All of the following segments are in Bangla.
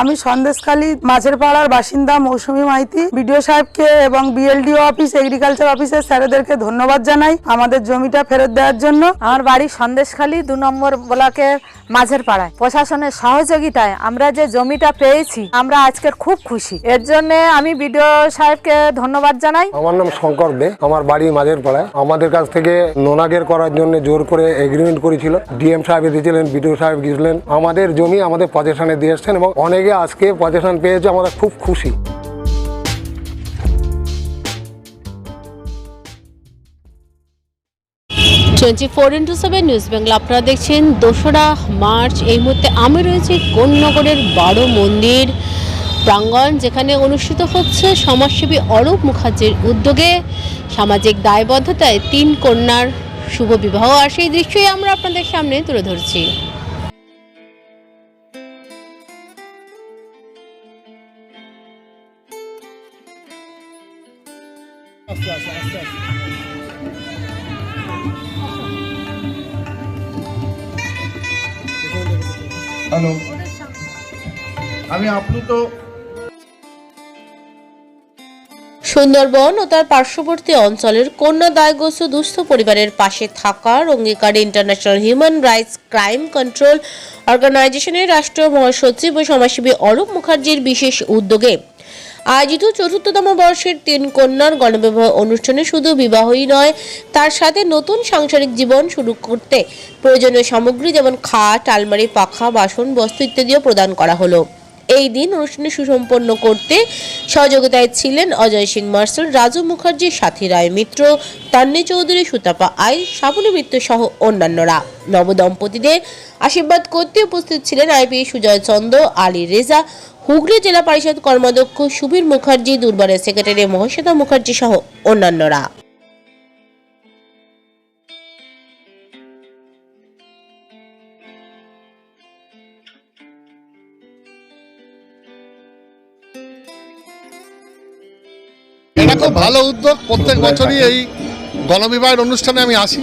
আমি সন্দেশখালী মাছের পাড়ার বাসিন্দা মৌসুমি মাইতি বিডিও সাহেবকে এবং বিএলডিও অফিস এগ্রিকালচার অফিসের স্যারেদেরকে ধন্যবাদ জানাই আমাদের জমিটা ফেরত দেওয়ার জন্য। আমার বাড়ি সন্দেশখালী দু নম্বর ব্লকের মাঝের পাড়ায় প্রশাসনের সহযোগিতায় আমরা যে জমিটা পেয়েছি আমরা আজকের খুব খুশি। এর জন্য আমি বিডিও সাহেবকে ধন্যবাদ জানাই। আমার নাম শঙ্কর দে আমার বাড়ি মাঝের পাড়ায় আমাদের কাছ থেকে নোনাগের করার জন্য জোর করে এগ্রিমেন্ট করেছিল। ডিএম সাহেব এসেছিলেন বিডিও সাহেব গিয়েছিলেন। আমাদের জমি আমাদের পজেশনে দিয়ে এসছেন এবং অনেকে আজকে পজেশন পেয়েছে, আমরা খুব খুশি। Twenty four into seven news Bangla আপনারা দেখছেন দোসরা মার্চ। এই মুহূর্তে আমি রয়েছি কোন্নগরের বারো মন্দির প্রাঙ্গণ, যেখানে অনুষ্ঠিত হচ্ছে সমাজসেবী অরূপ মুখার্জির উদ্যোগে সামাজিক দায়বদ্ধতায় তিন কন্যার শুভ বিবাহ। আর সেই দৃশ্যই আমরা আপনাদের সামনে তুলে ধরছি। হ্যালো আমি আপ্লুত। সুন্দরবন ও তার পার্শ্ববর্তী অঞ্চলের কন্যা দায়গ্রস্ত দুস্থ পরিবারের পাশে থাকা অঙ্গীকারে international human rights crime control অর্গানাইজেশনের রাষ্ট্রীয় মহাসচিব ও সমাজসেবী অরূপ মুখার্জির বিশেষ উদ্যোগে আয়োজিত চতুর্থতম বর্ষের তিন কন্যার গণবিবাহ অনুষ্ঠানে শুধু বিবাহই নয়, তার সাথে নতুন সাংসারিক জীবন শুরু করতে প্রয়োজনীয় সামগ্রী যেমন খাট, আলমারি, পাখা, বাসন বস্তু ইত্যাদিও প্রদান করা হলো। এই দিন অনুষ্ঠানে সুসম্পন্ন করতে সহযোগিতায় ছিলেন অজয় সিং মার্শাল, রাজু মুখার্জি, সাথী রায় মিত্র, তান্নি চৌধুরী, সুতাপা আই শ্রাবণী মিত্র সহ অন্যান্যরা। নবদম্পতিদের আশীর্বাদ করতে উপস্থিত ছিলেন আইপি সুজয় চন্দ্র, আলী রেজা হুগলি জেলা পরিষদ কর্মাধ্যক্ষ সুবীর মুখার্জি দুর্বারের সেক্রেটারি মহেশ্বেতা মুখার্জি সহ অন্যান্যরা। এটা খুব ভালো উদ্যোগ। প্রত্যেক বছরই এই গণবিবাহের অনুষ্ঠানে আমি আসি।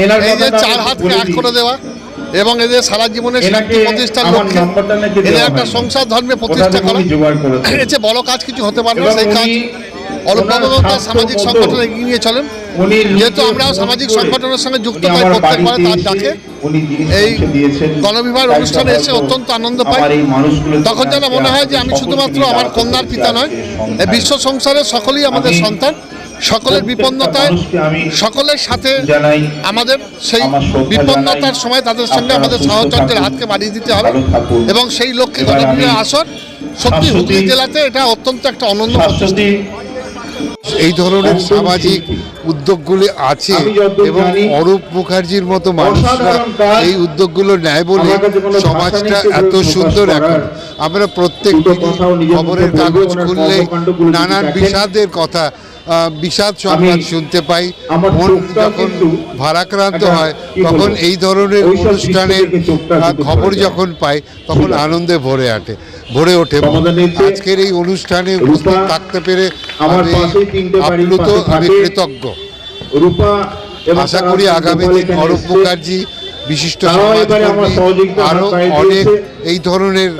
এই যে চার হাতকে এক করে দেওয়া। এবং এদের সারা জীবনের এনাকে শান্তি প্রতিষ্ঠার লক্ষ্যে এদের একটা সংসার ধর্মে প্রতিষ্ঠা করা। এর চেয়ে বড় কাজ কিছু হতে পারে না। সেই কাজ সামাজিক সংগঠন এগিয়ে নিয়ে চলেন যেহেতু আমরাও সামাজিক সংগঠনের সঙ্গে যুক্ত পাই আমার প্রত্যেকবারে তার ডাকে। এই গণবিবাহের অনুষ্ঠানে এসে অত্যন্ত আনন্দ পাই আমার তখন যেন মনে হয় যে আমি শুধুমাত্র আমার কন্যার পিতা নয়। বিশ্ব সংসারের সকলেই আমাদের সন্তান। সকলের বিপন্নতায় সকলের সাথে আমাদের সেই বিপন্নতার সময় তাদের সঙ্গে আমাদের সাহচর্যের হাতকে বাড়িয়ে দিতে হবে এবং সেই লক্ষ্যে গণবিবাহ আসর সত্যি হুগলি জেলাতে এটা অত্যন্ত একটা অনন্য প্রচেষ্টা এই ধরনের সামাজিক। উদ্যোগগুলি আছে এবং অরূপ মুখার্জির মতো মানুষরা এই উদ্যোগগুলো নেয় বলে সমাজটা এত সুন্দর এখন। আমরা প্রত্যেক খবরের কাগজ ওনার খুললে নানান বিষাদের কথা বিষাদ সংবাদ শুনতে পাই। মন যখন ভারাক্রান্ত হয় তখন এই ধরনের অনুষ্ঠানের খবর যখন পাই তখন আনন্দে ভরে আটে ভরে ওঠে। আজকের এই অনুষ্ঠানে উপস্থিত থাকতে পেরে আমার আমি পাশেই তিনটে বাড়ির আপ্লুত আমি কৃতজ্ঞ। আশা করি আগামী দিন অরূপ মুখার্জি বিশিষ্ট সমাজকর্মী আরও অনেক এই ধরনের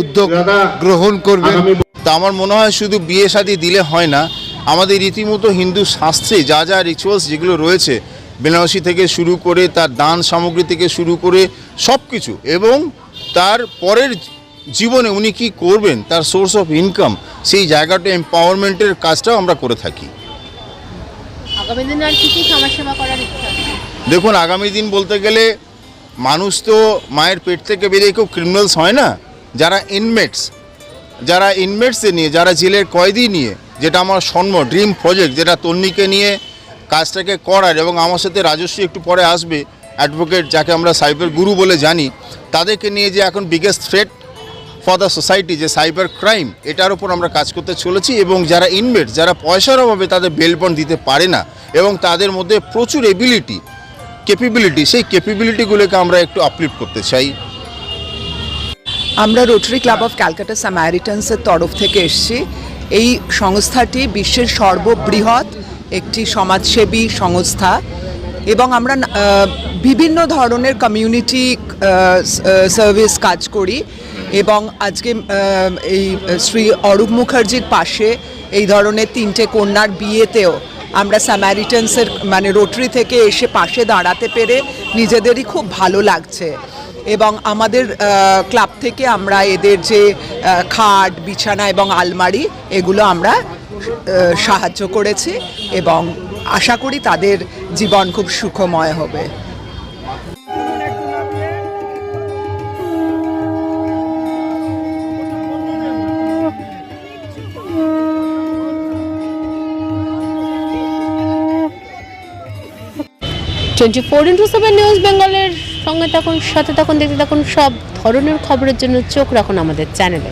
উদ্যোগ গ্রহণ করবেন। তা আমার মনে হয় শুধু বিয়ে শাদী দিলে হয় না আমাদের রীতিমতো হিন্দু শাস্ত্রে যা যা রিচুয়ালস যেগুলো রয়েছে বেনারসি থেকে শুরু করে তার দান সামগ্রী থেকে শুরু করে সব কিছু এবং তার পরের জীবনে উনি কি করবেন তার সোর্স অফ ইনকাম সেই জায়গাটা এম্পাওয়ারমেন্টের কাজটাও আমরা করে থাকি। দেখুন আগামী দিন বলতে গেলে মানুষ তো মায়ের পেট থেকে বেরিয়ে কেউ ক্রিমিনালস হয় না। যারা ইনমেটস যারা ইনমেটসে নিয়ে যারা জেলের কয়েদি নিয়ে যেটা আমার স্বর্ণ ড্রিম প্রজেক্ট যেটা তন্নিকে নিয়ে কাজটাকে করার এবং আমার সাথে রাজস্বী একটু পরে আসবে অ্যাডভোকেট যাকে আমরা সাইবার গুরু বলে জানি, তাদেরকে নিয়ে যে এখন biggest threat for the society যে সাইবার ক্রাইম এটার উপর আমরা কাজ করতে চলেছি এবং যারা ইনমেট যারা পয়সার অভাবে তাদের বেল বন্ড দিতে পারে না এবং তাদের মধ্যে প্রচুর এবিলিটি ক্যাপাবিলিটি সেই ক্যাপাবিলিটিগুলোকে আমরা একটু আপলিফ্ট করতে চাই। আমরা রোটারি ক্লাব অফ ক্যালকাটা স্যামারিটান্সের তরফ থেকে এসেছি। এই সংস্থাটি বিশ্বের সর্ববৃহৎ একটি সমাজসেবী সংস্থা এবং আমরা বিভিন্ন ধরনের কমিউনিটি সার্ভিস কাজ করি এবং আজকে এই শ্রী অরূপ মুখার্জির পাশে এই ধরনের তিনটে কন্যার বিয়েতেও আমরা স্যামারিটান্সের মানে রোটারি থেকে এসে পাশে দাঁড়াতে পেরে নিজেদেরই খুব ভালো লাগছে। এবং আমাদের ক্লাব থেকে আমরা এদের যে খাট, বিছানা এবং আলমারি, এগুলো আমরা সাহায্য করেছি এবং আশা করি তাদের জীবন খুব সুখময় হবে। Twenty four into seven news বেঙ্গলের সঙ্গে থাকুন সাথে থাকুন দেখতে থাকুন সব ধরনের খবরের জন্য চোখ রাখুন আমাদের চ্যানেলে।